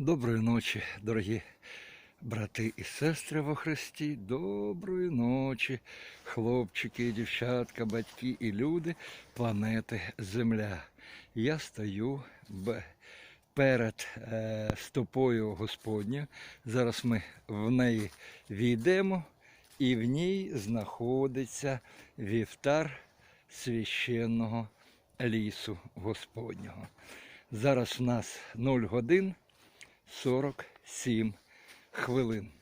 Доброї ночі, дорогі брати і сестри во Христі. Доброї ночі, хлопчики, дівчатка, батьки і люди планети Земля. Я стою перед е, стопою Господню. Зараз ми в неї війдемо, і в ній знаходиться вівтар священного лісу Господнього. Зараз у нас 0 годин 47 хвилин.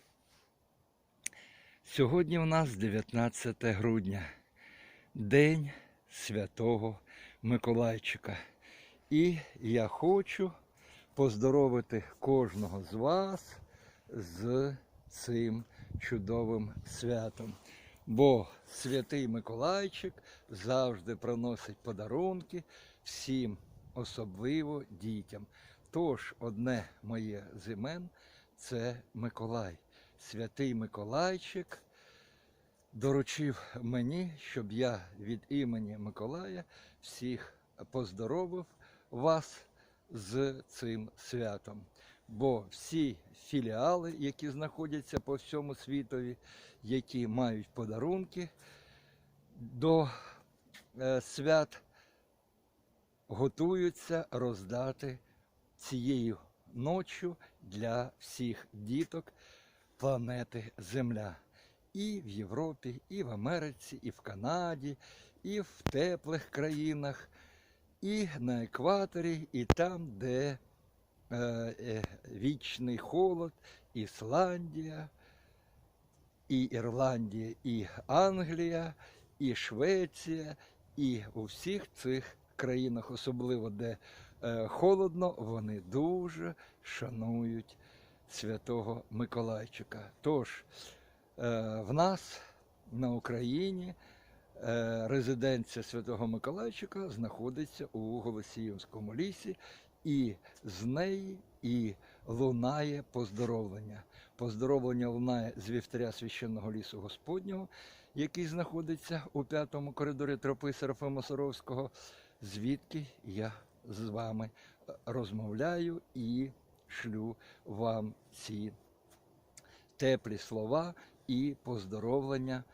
Сьогодні у нас 19 грудня, День Святого Миколайчика. І я хочу поздоровити кожного з вас з цим чудовим святом. Бо святий Миколайчик завжди приносить подарунки всім, особливо дітям. Тож одне моє з це Миколай. Святий Миколайчик доручив мені, щоб я від імені Миколая всіх поздоровив вас з цим святом. Бо всі філіали, які знаходяться по всьому світові, які мають подарунки до е, свят, готуються роздати цією ночі для всіх діток планети Земля. І в Європі, і в Америці, і в Канаді, і в теплих країнах, і на екваторі, і там, де е, е, вічний холод, Ісландія, і Ірландія, і Англія, і Швеція, і у всіх цих країнах, особливо де е, холодно, вони дуже шанують святого Миколайчика. Тож е, в нас на Україні е, резиденція святого Миколайчика знаходиться у Голосіївському лісі, і з неї і лунає поздоровлення. Поздоровлення лунає з вівтаря священного лісу Господнього, який знаходиться у п'ятому коридорі тропи Серафима Саровського, звідки я з вами е, розмовляю і шлю вам ці теплі слова і поздоровлення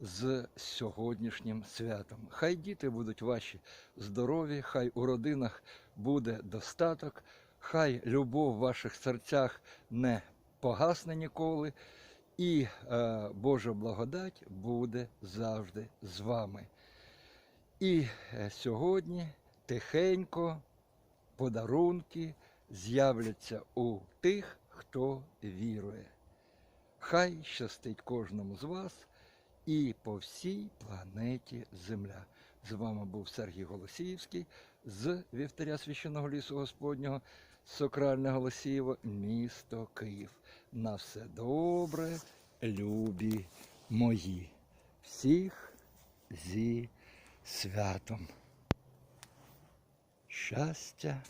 з сьогоднішнім святом. Хай діти будуть ваші здорові, хай у родинах буде достаток, хай любов в ваших серцях не погасне ніколи, і е, Божа благодать буде завжди з вами. І е, сьогодні тихенько подарунки з'являться у тих, хто вірує. Хай щастить кожному з вас і по всій планеті Земля. З вами був Сергій Голосіївський з Вівтаря Священного лісу Господнього, Сокральне Голосіїво, місто Київ. На все добре, любі мої. Всіх зі святом. Щастя,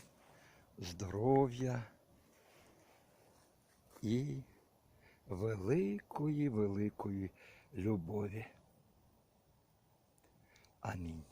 здоров'я і великої, великої любові. Амінь.